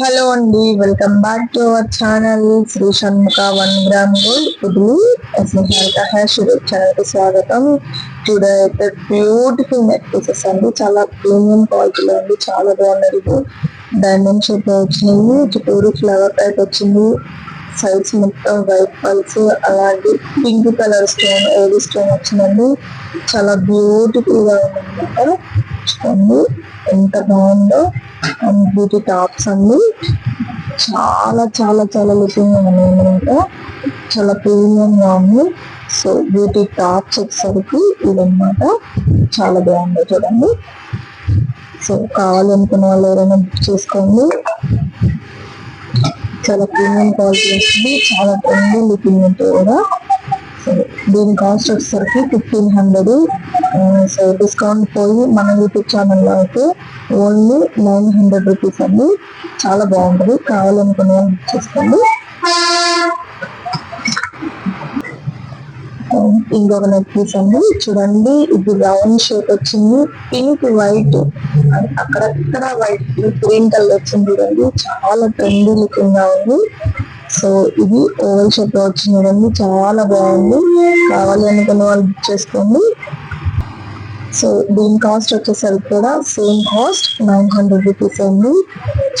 Hello అండి welcome back to our channel Shri Shanmukha one gram gold ఇది స్నేహాలిక hair shoot ఛానల్కి స్వాగతం. టుడే అయితే బ్యూటిఫుల్ నెక్ పీసెస్ అండి చాలా ప్రీమియం క్వాలిటీలో ఉంది చాలా బాగున్నది ఇది డైమండ్ షేప్ వచ్చింది చుట్టూరు ఫ్లవర్ టైప్ వచ్చింది. సైడ్స్ మొత్తం వైట్ పల్స్ అలాగే పింక్ కలర్ స్టోన్ ఏది స్టోన్ వచ్చిందండి చాలా బ్యూటిఫుల్గా ఉందన్నమాట. చూడండి ఎంత బాగుందో. అండ్ బ్యూటీ టాప్స్ అండి చాలా చాలా చాలా లుకింగ్ ఉన్నాయి చాలా ప్రీమియం గా ఉంది. సో బ్యూటీ టాప్స్ వచ్చేసరికి ఇదన్నమాట. చాలా బాగుంది చూడండి. సో కావాలనుకున్న వాళ్ళు ఎవరైనా బుక్ చేసుకోండి. చాలా ప్రీమియం క్వాలిటీ వస్తుంది. చాలా ట్రెండీ లుకింగ్ ఉంటుంది కూడా సో దీని కాస్ట్ వచ్చేసరికి ఫిఫ్టీన్ హండ్రెడ్ సో డిస్కౌంట్ పోయి మన యూట్యూబ్ ఛానల్లో అయితే ఓన్లీ నైన్ హండ్రెడ్ రూపీస్ అండి. చాలా బాగుంటుంది. కావాలనుకునే బుక్ చేసుకోండి. ఇంకొక నెక్ పీస్ అండి. చూడండి ఇది రౌండ్ షేప్ వచ్చింది. పింక్ వైట్ అక్కడక్కడ వైట్ గ్రీన్ కలర్ వచ్చింది చూడండి. చాలా ట్రెండీ లుకింగ్గా ఉంది. సో ఇది ఓవల్ షేప్లో వచ్చింది చూడండి. చాలా బాగుంది. కావాలి అనుకున్న వాళ్ళు బుక్ చేసుకోండి. సో దీని కాస్ట్ వచ్చేసరికి కూడా same cost nine hundred rupees అండి.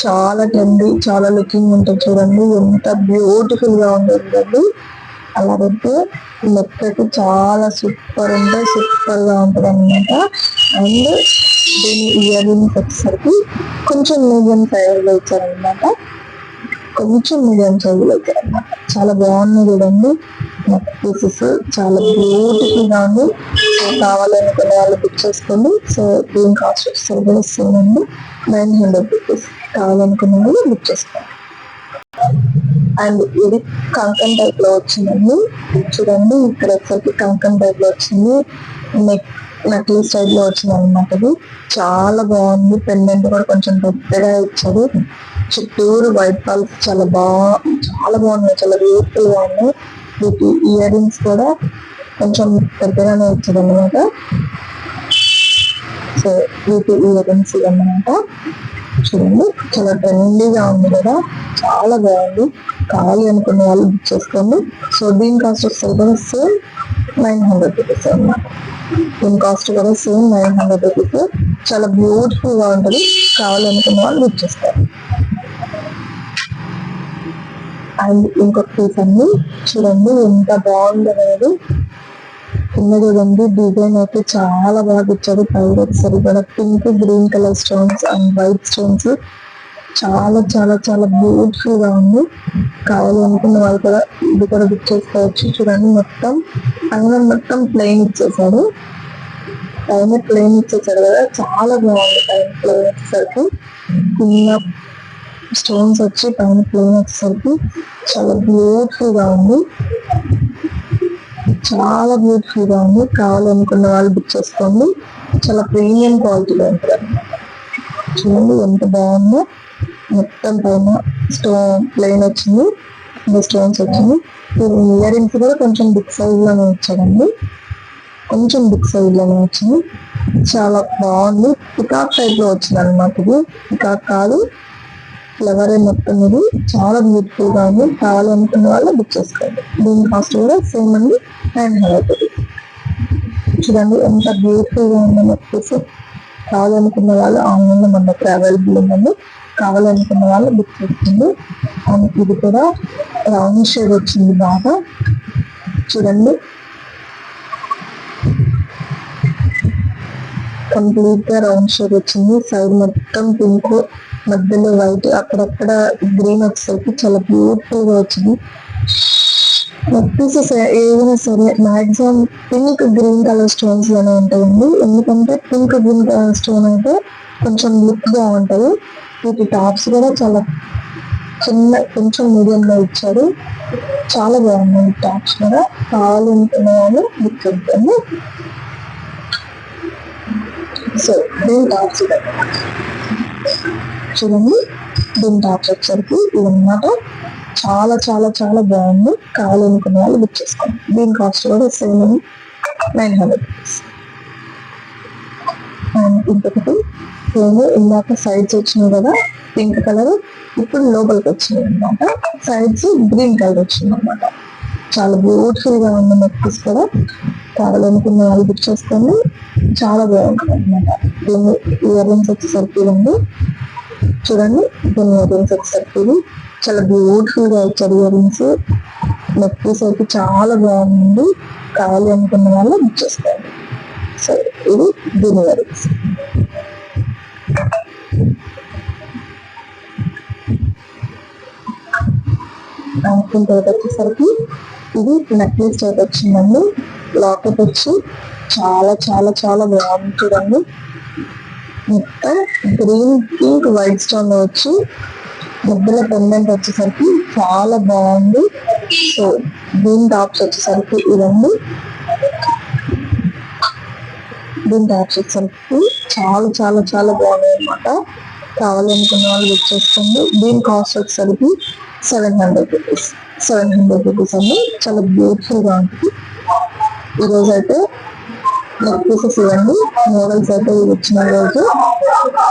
చాలా ట్రెండీ చాలా లుకింగ్ ఉంటుంది చూడండి. ఎంత బ్యూటిఫుల్గా ఉంటుంది అలా పెట్టి మెత్తకి చాలా సూపర్ ఉంటే సూపర్గా ఉంటుంది అనమాట అండ్ దీని ఇయర్ రింగ్స్ వచ్చేసరికి కొంచెం మీడియం సైజ్లో ఇచ్చారనమాట కొంచెం మీడియం సైజ్లో ఇచ్చారనమాట చాలా బాగుంది చూడండి. నెక్ పీసెస్ చాలా బ్యూటిఫుల్గా ఉంది. సో కావాలనుకునే వాళ్ళు బుక్ చేసుకోండి. సో దీని కాస్ట్ వచ్చేసరికి కూడా సేమ్ నైన్ హండ్రెడ్ రూపీస్ కావాలనుకునే వాళ్ళు బుక్ చేసుకోండి. అండ్ ఇది కంకన్ టైప్లో వచ్చిందండి. చూడండి ఇక్కడ వచ్చేసరికి కంకన్ టైప్లో వచ్చింది. నెక్ నక్లీ టైప్లో వచ్చింది అనమాట ఇది. చాలా బాగుంది. పెండెంట్ కూడా కొంచెం పెద్దగా ఇచ్చారు. చుట్టూరు వైట్ పల్స్ చాలా బాగా చాలా బాగున్నాయి. చాలా బ్యూటిఫుల్గా ఉన్నాయి. వీటి ఇయర్ రింగ్స్ కూడా కొంచెం పెద్దగానే ఇచ్చారు అనమాట సో వీటి ఇయర్ రింగ్స్ అన్నమాట చూడండి. చాలా ట్రెండీగా ఉంది కదా. చాలా బాగుంది. కావాలి అనుకునే వాళ్ళు బుక్ చేసుకోండి. సో దీని కాస్ట్ వస్తుంది కదా సేమ్ నైన్ హండ్రెడ్ రూపీస్ అన్నమాట. దీని కాస్ట్ కూడా సేమ్ నైన్ హండ్రెడ్ రూపీస్ చాలా బ్యూటిఫుల్గా ఉంటుంది. కావాలనుకున్న వాళ్ళు బుక్ చేస్తారు అండ్ ఇంకొక పీస్ అండి. చూడండి ఎంత బాగుంది అనేది. కింద డిజైన్ అయితే చాలా బాగా ఇచ్చారు. పైన కూడా pink green colour stones and white stones చాలా చాలా చాలా బ్యూటిఫుల్గా ఉంది. కావాలి అనుకున్న వాళ్ళు కూడా ఇది కూడా బుక్ చేసుకోవచ్చు. చూడండి మొత్తం పైన మొత్తం ప్లెయిన్ ఇచ్చేసాడు పైన ప్లెయిన్ ఇచ్చేసాడు కదా చాలా బాగుంది పైన ప్లెయిన్ వచ్చేసరికి. కింద స్టోన్స్ వచ్చి పైన ప్లెయిన్ వచ్చేసరికి చాలా బ్యూటిఫుల్గా ఉంది. చాలా బ్యూటిఫుల్గా ఉంది. కావాలనుకున్న వాళ్ళు బుక్ చేసుకోండి. చాలా ప్రీమియం క్వాలిటీలో ఉంటుంది. చూడండి ఎంత బాగుందో. మొత్తం పైన స్టోన్ ప్లెయిన్ వచ్చింది. ఇంకా స్టోన్స్ వచ్చింది. ఇయర్ రింగ్స్ కూడా కొంచెం బిగ్ సైజ్లోనే కొంచెం బిగ్ సైజ్లోనే వచ్చింది. చాలా బాగుంది. పికాక్ టైప్లో వచ్చింది అనమాట ఇది. పికాక్ కాదు. ఫ్లవర్ మొత్తం ఇది చాలా బ్యూటిఫుల్గా ఉంది. కావాలనుకున్న వాళ్ళు బుక్ చేసుకోండి. దీని కాస్ట్ కూడా సేమ్ అండి. నైన్ హండ్రెడ్ చూడండి ఎంత బ్యూటిఫుల్గా ఉందని వచ్చేసి కావాలనుకున్న వాళ్ళు ఆన్లైన్లో మన దగ్గర అవైలబుల్ ఉందండి. కావాలనుకున్న వాళ్ళు బుక్ చేసుకోండి. అండ్ ఇది కూడా రౌండ్ షేడ్ వచ్చింది బాగా. చూడండి. కంప్లీట్గా రౌండ్ షేప్ వచ్చింది. సైడ్ మొత్తం పింక్ మధ్యలో వైట్ అక్కడక్కడ గ్రీన్ వచ్చేసరికి చాలా బ్యూటిఫుల్గా వచ్చింది. నెక్ పీసెస్ ఏదైనా సరే మాక్సిమం పింక్ గ్రీన్ కలర్ స్టోన్స్లోనే ఉంటాయండి. ఎందుకంటే పింక్ గ్రీన్ కలర్ స్టోన్ అయితే కొంచెం లుక్ బాగుంటది వీటి టాప్స్ కూడా చాలా చిన్న కొంచెం మీడియం లో ఇచ్చారు. చాలా బాగున్నాయి టాప్స్ కూడా. కావాలనుకున్న వాళ్ళు బుక్ చేద్దాము సో దీని టాప్స్ చూడండి దీని టాప్స్ వచ్చరికి ఇదన్నమాట చాలా చాలా చాలా బాగుంది. కావాలనుకున్న వాళ్ళు బుక్ చేసుకోండి. దీని కాస్ట్ కూడా సేమ్ నైన్ హండ్రెడ్ రూపీస్ ఇంకొకటి నేను ఇందాక సైడ్స్ వచ్చినాయి కదా పింక్ కలర్ ఇప్పుడు లోపలికి వచ్చినాయి అనమాట సైడ్స్ గ్రీన్ కలర్ వచ్చింది అనమాట చాలా బ్యూటిఫుల్గా ఉంది నెక్ కూడా. కావాలనుకున్న వాళ్ళు బుక్ చేసుకోండి. చాలా బాగుంటుంది అనమాట దీని ఇయర్ రింగ్స్ వచ్చేసరికి ఉంది. చూడండి దీని ఇయర్ రింగ్స్ వచ్చేసరికి ఇది. చాలా బ్యూటిఫుల్గా ఇచ్చారు ఇయర్ రింగ్స్ నెక్ పీస్ అయితే చాలా బాగుంది. కావాలి అనుకున్న వాళ్ళు బుక్ చేసుకోండి సో ఇది దీని ఇయర్ రింగ్స్ వచ్చేసరికి ఇది నెక్లెస్ టైప్ వచ్చిందండి. లాకెట్ వచ్చి చాలా చాలా చాలా బాగుంది చూడండి. మొత్తం గ్రీన్ పింక్ వైట్ స్టోన్ వచ్చి మధ్యలో పెండెంట్ వచ్చేసరికి చాలా బాగుంది. సో దీని టాప్స్ వచ్చేసరికి ఇదండి. దీని టాప్స్ వచ్చేసరికి చాలా చాలా చాలా బాగున్నాయి అనమాట కావాలనుకున్న వాళ్ళు బుక్ చేసుకోండి దీని కాస్ట్ వచ్చేసరికి seven hundred rupees seven hundred rupees అండి. చాలా బ్యూటిఫుల్గా ఉంటుంది. ఈరోజు అయితే నెక్ పీసెస్ ఇవ్వండి మోడల్స్ అయితే ఇవి వచ్చిన రోజు.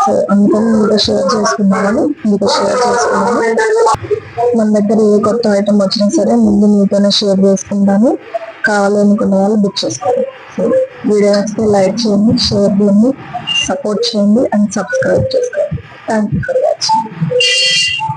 సో అందుకని మీతో షేర్ చేసుకున్నాను. మీతో షేర్ చేసుకున్నాను. మన దగ్గర ఏ కొత్త ఐటమ్ వచ్చినా సరే ముందు మీతోనే షేర్ చేసుకుంటాను. కావాలనుకున్న వాళ్ళు బుక్ చేసుకోండి. సో వీడియో నచ్చితే లైక్ చేయండి షేర్ చేయండి సపోర్ట్ చేయండి అండ్ సబ్స్క్రైబ్ చేసుకోండి. Thank you for watching